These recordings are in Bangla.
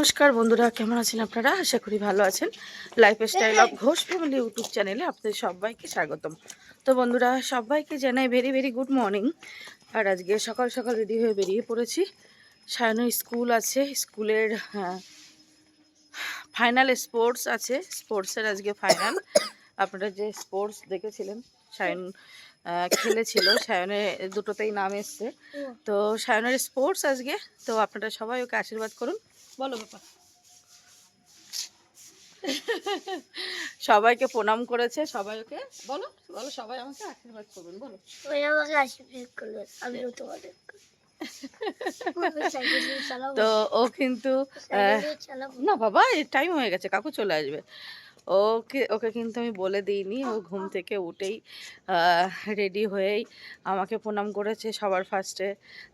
নমস্কার বন্ধুরা, কেমন আছেন আপনারা? আশা করি ভালো আছেন। Life style of Ghosh family YouTube চ্যানেলে আপনাদের সবাইকে স্বাগতম। তো বন্ধুরা, সবাইকে জানাই ভেরি ভেরি গুড মর্নিং আর আজকে সকাল সকাল রেডি হয়ে বেরিয়ে পড়েছি। সায়নের স্কুল আছে স্কুলের ফাইনাল স্পোর্টস আছে। স্পোর্টসের আজকে ফাইনাল আপনারা যে স্পোর্টস দেখেছিলেন, সায়ন খেলেছিল সায়নের দুটোতেই নাম এসছে। তো সায়নের স্পোর্টস আজকে। তো আপনারা সবাই ওকে আশীর্বাদ করুন। বলো ব্যাপার। সবাইকে প্রণাম করেছে সবাই ওকে বলো বলো সবাই আমাকে আশীর্বাদ করবেন বলো। ওই আমাকে আশীর্বাদ করলেন আমিও তোমাদের তো ও কিন্তু না বাবা টাইম হয়ে গেছে কাকু চলে আসবে। ওকে ওকে কিন্তু আমি বলে দিইনি। ও ঘুম থেকে উঠেই রেডি হয়েই আমাকে প্রণাম করেছে সবার ফার্স্টে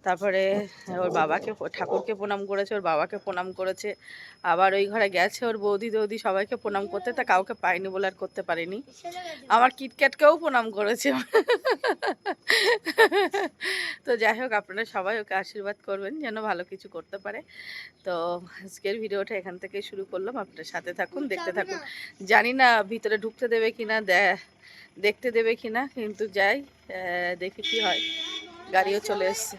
তারপরে ওর বাবাকে ঠাকুরকে প্রণাম করেছে ওর বাবাকে প্রণাম করেছে। আবার ওই ঘরে গেছে ওর বৌদি দৌদি সবাইকে প্রণাম করতে। তা কাউকে পাইনি বলে আর করতে পারিনি। আমার কিটক্যাটকেও প্রণাম করেছে। তো যাই হোক আপনারা সবাই ওকে আশীর্বাদ করবেন যেন ভালো কিছু করতে পারে। তো আজকের ভিডিওটা এখান থেকে শুরু করলাম। আপনার সাথে থাকুন দেখতে থাকুন। জানি না ভিতরে ঢুকতে দেবে কিনা দেখতে দেবে কিনা, কিন্তু যাই দেখি কি হয়। গাড়িও চলে এসছে।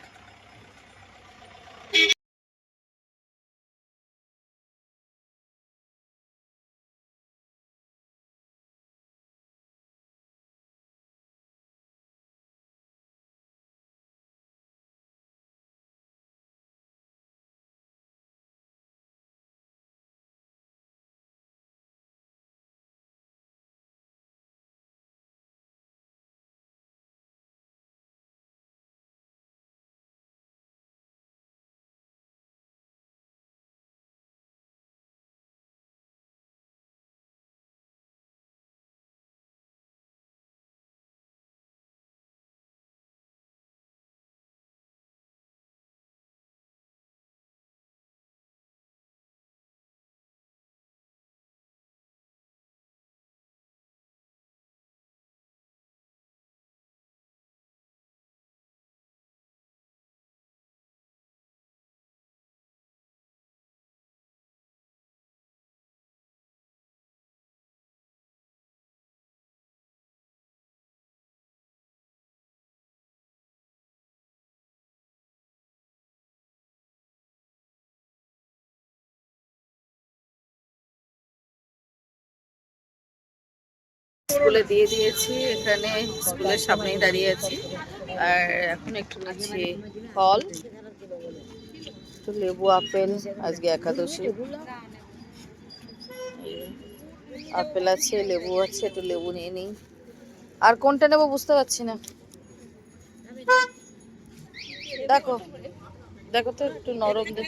স্কুলে দিয়ে দিয়েছি, এখানে স্কুলের সামনেই দাঁড়িয়ে আছি। আর এখন একটু নিচ্ছি ফল লেবু, আপেল, আজকে একাদশী। আপেল আছে, লেবু আছে, একটু লেবু নিয়ে নিই। আর কোনটা নেব বুঝতে পারছি না। দেখো দেখো তো একটু নরম দেখ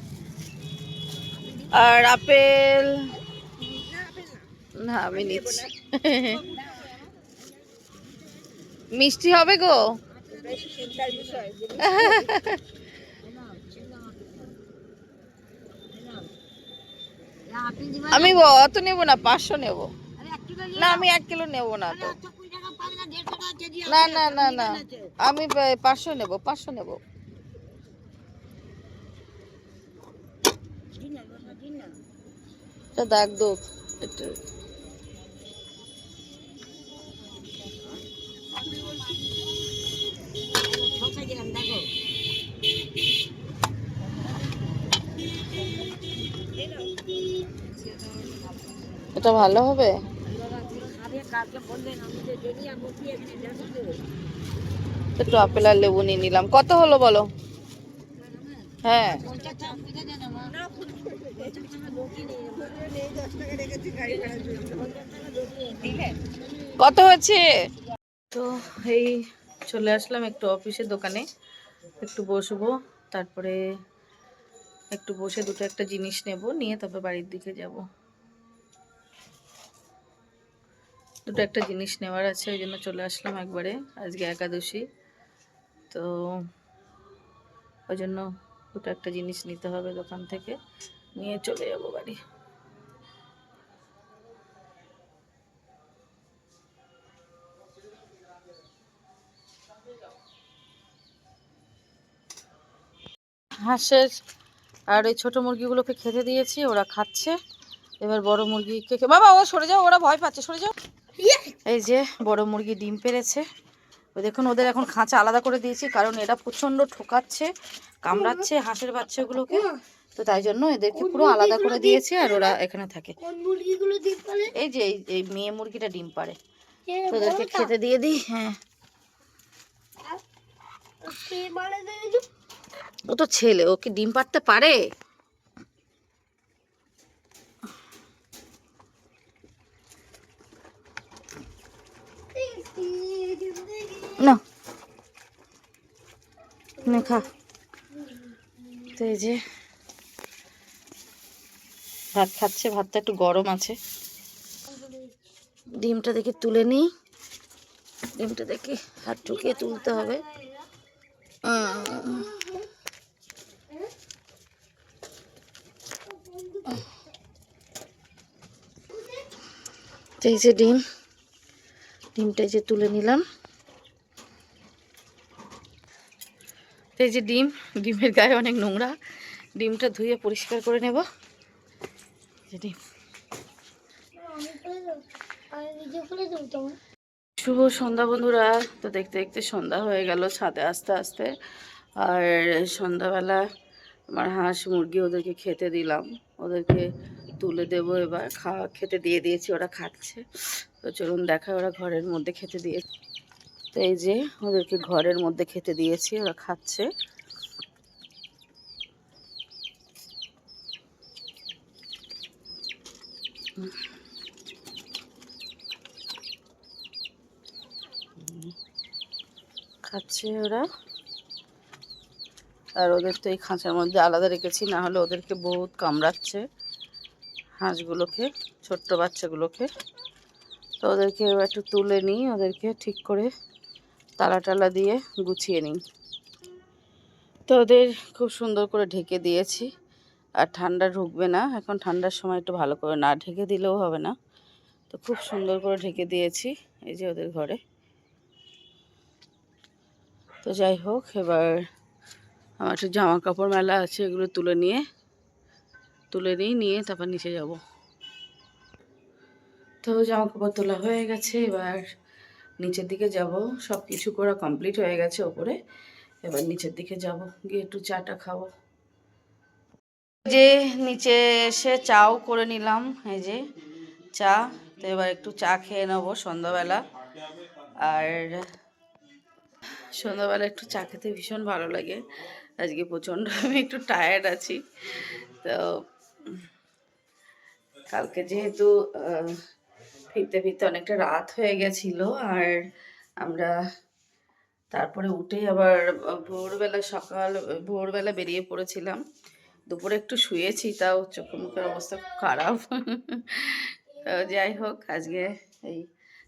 আর আপেল? না, আমি নিচ্ছি। মিষ্টি হবে গো? আমি অত নেব না, পাঁচশো নেব। না, আমি এক কিলো নেব না না না না না, আমি পাঁচশো নেব পাঁচশো নেব। তা দাগ দো। একটু এটা ভালো হবে? একটু আপেল আর লেবু নিয়ে নিলাম। কত হলো বলো? হ্যাঁ। কত হচ্ছে? তো এই চলে আসলাম একটু অফিসের দোকানে। একটু বসবো, তারপরে একটু বসে দুটো একটা জিনিস নেব, নিয়ে তবে বাড়ির দিকে যাব। দুটো একটা জিনিস নেওয়ার আছে, ওই জন্য চলে আসলাম একবারে। আজকে একাদশী, তো ওই জন্য দুটো একটা জিনিস নিতে হবে দোকান থেকে। নিয়ে চলে যাব বাড়ি। হাঁসের আর ওই ছোটো মুরগিগুলোকে খেতে দিয়েছি, ওরা খাচ্ছে। এবার বড় মুরগিকে বাবা, ও সরে যাও, ওরা ভয় পাচ্ছে, সরে যাও। এই যে বড় মুরগি ডিম পেরেছে। দেখুন, ওদের এখন খাঁচা আলাদা করে দিয়েছি, কারণ এরা প্রচণ্ড ঠোকাচ্ছে, কামড়াচ্ছে হাঁসের বাচ্চাগুলোকে। তো তাই জন্য এদেরকে পুরো আলাদা করে দিয়েছি আর ওরা এখানে থাকে। এই যে এই- মেয়ে মুরগিটা ডিম পারে তো ওদেরকে খেতে দিয়ে দিই হ্যাঁ? ও তো ছেলে ও কি ডিম পারতে পারে? না। নে খা। তো এই যে ভাত খাচ্ছে, ভাতটা একটু গরম আছে। ডিমটা দেখে তুলে নিই। ডিমটা দেখে হাত ঠুকিয়ে তুলতে হবে। এই যে ডিম, ডিমটা যে তুলে নিলাম। এই যে ডিম, ডিমের গায়ে অনেক নোংরা। ডিমটা ধুয়ে পরিষ্কার করে নেব। শুভ সন্ধ্যা বন্ধুরা। তো দেখতে দেখতে সন্ধ্যা হয়ে গেল ছাদে আস্তে আস্তে। আর সন্ধ্যাবেলা আমার হাঁস মুরগি ওদেরকে খেতে দিলাম। ওদেরকে তুলে দেব এবার। খাওয়া খেতে দিয়ে দিয়েছি, ওরা খাচ্ছে। তো চলুন দেখা ওরা ঘরের মধ্যে খেতে দিয়ে। তো এই যে ওদেরকে ঘরের মধ্যে খেতে দিয়েছি, ওরা খাচ্ছে। খাচ্ছে ওরা। আর ওদের তো এই খাঁচার মধ্যে আলাদা রেখেছি, না হলে ওদেরকে বহুত কামড়াচ্ছে হাঁসগুলোকে, ছোট্ট বাচ্চাগুলোকে। তো ওদেরকে একটু তুলে নিই, ওদেরকে ঠিক করে তালা টালা দিয়ে গুছিয়ে নিই। তো ওদের খুব সুন্দর করে ঢেকে দিয়েছি, আর ঠান্ডা ঢুকবে না। এখন ঠান্ডার সময় একটু ভালো করে না ঢেকে দিলেও হবে না। তো খুব সুন্দর করে ঢেকে দিয়েছি, এই যে ওদের ঘরে। তো যাই হোক, এবার আমার একটু জামা কাপড় মেলা আছে, এগুলো তুলে নিয়ে, তুলে নিই নিয়ে তারপর নিচে যাব। তো জামা কাপড় তোলা হয়ে গেছে, এবার নিচের দিকে যাব। সব কিছু করা কমপ্লিট হয়ে গেছে ওপরে, এবার নিচের দিকে যাব, গিয়ে একটু চাটা খাব। যে নিচে এসে চাও করে নিলাম, এই যে চা, তো এবার একটু চা খেয়ে নেব সন্ধ্যাবেলা। আর সন্ধ্যাবেলা একটু চা খেতে ভীষণ ভালো লাগে। আজকে প্রচণ্ড, আমি একটু টায়ার্ড আছি। তো, কালকে যেহেতু ফিরতে ফিরতে অনেকটা রাত হয়ে গেছিল, আর আমরা তারপরে উঠেই আবার ভোরবেলা সকাল, ভোরবেলা বেরিয়ে পড়েছিলাম। দুপুরে একটু শুয়েছি, তাও চোখ মুখের অবস্থা খুব খারাপ। যাই হোক, আজকে এই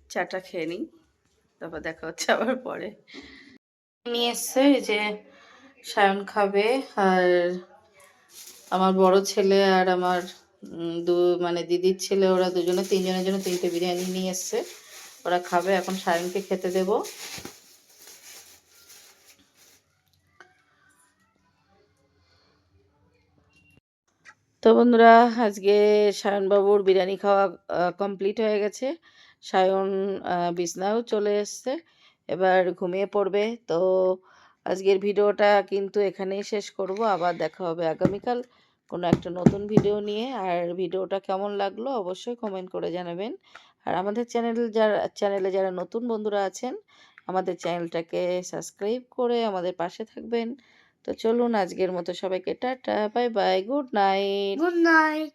চাটা খেয়ে নিই। তারপর দেখা হচ্ছে আবার পরে। নিয়ে এসছে যে সায়ন খাবে আর আমার বড় ছেলে আর আমার দু মানে দিদির ছেলে, ওরা দুজনে, তিনজনের জন্য তিনটে বিরিয়ানি নিয়ে এসছে। ওরা খাবে, এখন সায়নকে খেতে দেব। তো বন্ধুরা, আজকে সায়নবাবুর বিরিয়ানি খাওয়া কমপ্লিট হয়ে গেছে। সায়ন বিছনাও চলে এসছে। এবার ঘুমিয়ে পড়বে। তো আজকের ভিডিওটা কিন্তু এখানেই শেষ করব। আবার দেখা হবে আগামীকাল কোনো একটা নতুন ভিডিও নিয়ে। আর ভিডিওটা কেমন লাগল অবশ্যই কমেন্ট করে জানাবেন। আর আমাদের চ্যানেল যারা চ্যানেলে যারা নতুন বন্ধুরা আছেন, আমাদের চ্যানেলটাকে সাবস্ক্রাইব করে আমাদের পাশে থাকবেন। তো চলুন আজকের মতো সবাইকে tata bye bye good night good night